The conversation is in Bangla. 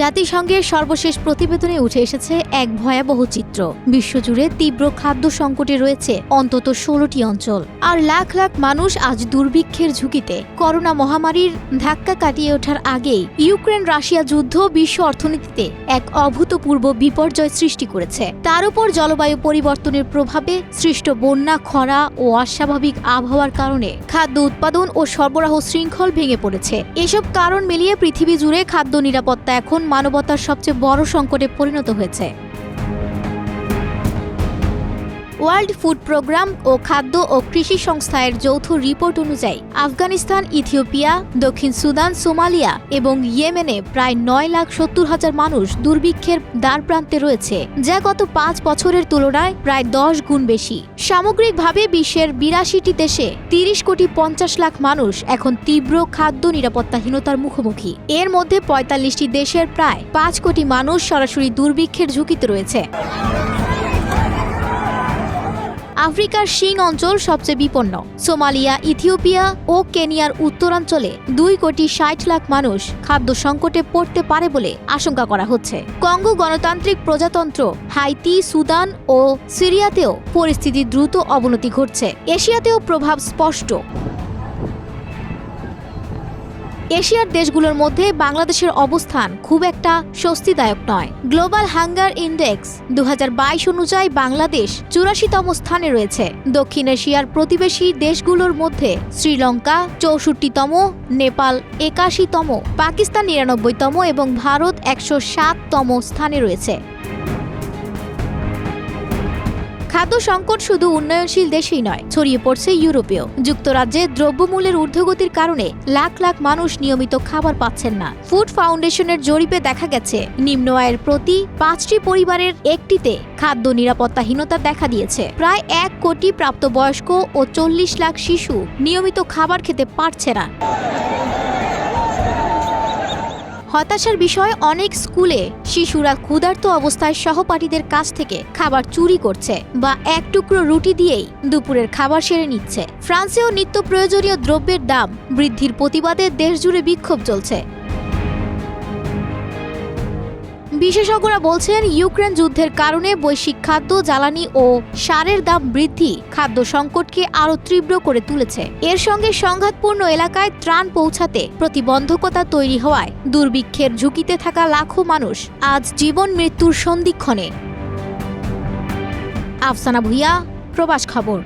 জাতিসংঘের সর্বশেষ প্রতিবেদনে উঠে এসেছে এক ভয়াবহ চিত্র। বিশ্বজুড়ে তীব্র খাদ্য সংকটে রয়েছে অন্তত ষোলোটি অঞ্চল। আর লাখ লাখ মানুষ আজ দুর্ভিক্ষের ঝুঁকিতে। করোনা মহামারীর ধাক্কা কাটিয়ে ওঠার আগেই ইউক্রেন রাশিয়া যুদ্ধ বিশ্ব অর্থনীতিতে এক অভূতপূর্ব বিপর্যয় সৃষ্টি করেছে। তার উপর জলবায়ু পরিবর্তনের প্রভাবে সৃষ্ট বন্যা, খরা ও অস্বাভাবিক আবহাওয়ার কারণে খাদ্য উৎপাদন ও সরবরাহ শৃঙ্খল ভেঙে পড়েছে। এসব কারণ মিলিয়ে পৃথিবী জুড়ে খাদ্য নিরাপত্তা এখন মানবতার সবচেয়ে বড় সংকটে পরিণত হয়েছে। ওয়ার্ল্ড ফুড প্রোগ্রাম ও খাদ্য ও কৃষি সংস্থার যৌথ রিপোর্ট অনুযায়ী আফগানিস্তান, ইথিওপিয়া, দক্ষিণ সুদান, সোমালিয়া এবং ইয়েমেনে প্রায় নয় লাখ সত্তর হাজার মানুষ দুর্ভিক্ষের দ্বারপ্রান্তে রয়েছে, যা গত পাঁচ বছরের তুলনায় প্রায় দশ গুণ বেশি। সামগ্রিকভাবে বিশ্বের বিরাশিটি দেশে তিরিশ কোটি পঞ্চাশ লাখ মানুষ এখন তীব্র খাদ্য নিরাপত্তাহীনতার মুখোমুখি। এর মধ্যে পঁয়তাল্লিশটি দেশের প্রায় পাঁচ কোটি মানুষ সরাসরি দুর্ভিক্ষের ঝুঁকিতে রয়েছে। আফ্রিকার শিং অঞ্চল সবচেয়ে বিপন্ন। সোমালিয়া, ইথিওপিয়া ও কেনিয়ার উত্তরাঞ্চলে দুই কোটি ষাট লাখ মানুষ খাদ্য সংকটে পড়তে পারে বলে আশঙ্কা করা হচ্ছে। কঙ্গো গণতান্ত্রিক প্রজাতন্ত্র, হাইতি, সুদান ও সিরিয়াতেও পরিস্থিতি দ্রুত অবনতি ঘটছে। এশিয়াতেও প্রভাব স্পষ্ট। এশিয়ার দেশগুলোর মধ্যে বাংলাদেশের অবস্থান খুব একটা স্বস্তিদায়ক নয়। গ্লোবাল হাঙ্গার ইন্ডেক্স দু হাজার বাইশ অনুযায়ী বাংলাদেশ চুরাশিতম স্থানে রয়েছে। দক্ষিণ এশিয়ার প্রতিবেশী দেশগুলোর মধ্যে শ্রীলঙ্কা চৌষট্টিতম, নেপাল একাশিতম, পাকিস্তান নিরানব্বইতম এবং ভারত একশো সাততম স্থানে রয়েছে। খাদ্য সংকট শুধু উন্নয়নশীল দেশেই নয়, ছড়িয়ে পড়ছে ইউরোপেও। যুক্তরাজ্যে দ্রব্যমূল্যের ঊর্ধ্বগতির কারণে লাখ লাখ মানুষ নিয়মিত খাবার পাচ্ছেন না। ফুড ফাউন্ডেশনের জরিপে দেখা গেছে, নিম্ন আয়ের প্রতি পাঁচটি পরিবারের একটিতে খাদ্য নিরাপত্তাহীনতা দেখা দিয়েছে। প্রায় এক কোটি প্রাপ্তবয়স্ক ও চল্লিশ লাখ শিশু নিয়মিত খাবার খেতে পারছে না। হতাশার বিষয় অনেক স্কুলে শিশুরা ক্ষুধার্ত অবস্থায় সহপাঠীদের কাছ থেকে খাবার চুরি করছে বা এক টুকরো রুটি দিয়েই দুপুরের খাবার সেরে নিচ্ছে। ফ্রান্সেও নিত্য প্রয়োজনীয় দ্রব্যের দাম বৃদ্ধির প্রতিবাদে দেশজুড়ে বিক্ষোভ চলছে। বিশেষজ্ঞরা বলছেন, ইউক্রেন যুদ্ধের কারণে বৈশ্বিক খাদ্য, জ্বালানি ও সারের দাম বৃদ্ধি খাদ্য সংকটকে আরও তীব্র করে তুলেছে। এর সঙ্গে সংঘাতপূর্ণ এলাকায় ত্রাণ পৌঁছাতে প্রতিবন্ধকতা তৈরি হওয়ায় দুর্ভিক্ষের ঝুঁকিতে থাকা লাখো মানুষ আজ জীবন মৃত্যুর সন্ধিক্ষণে। আফসানা ভুইয়া, প্রবাস খবর।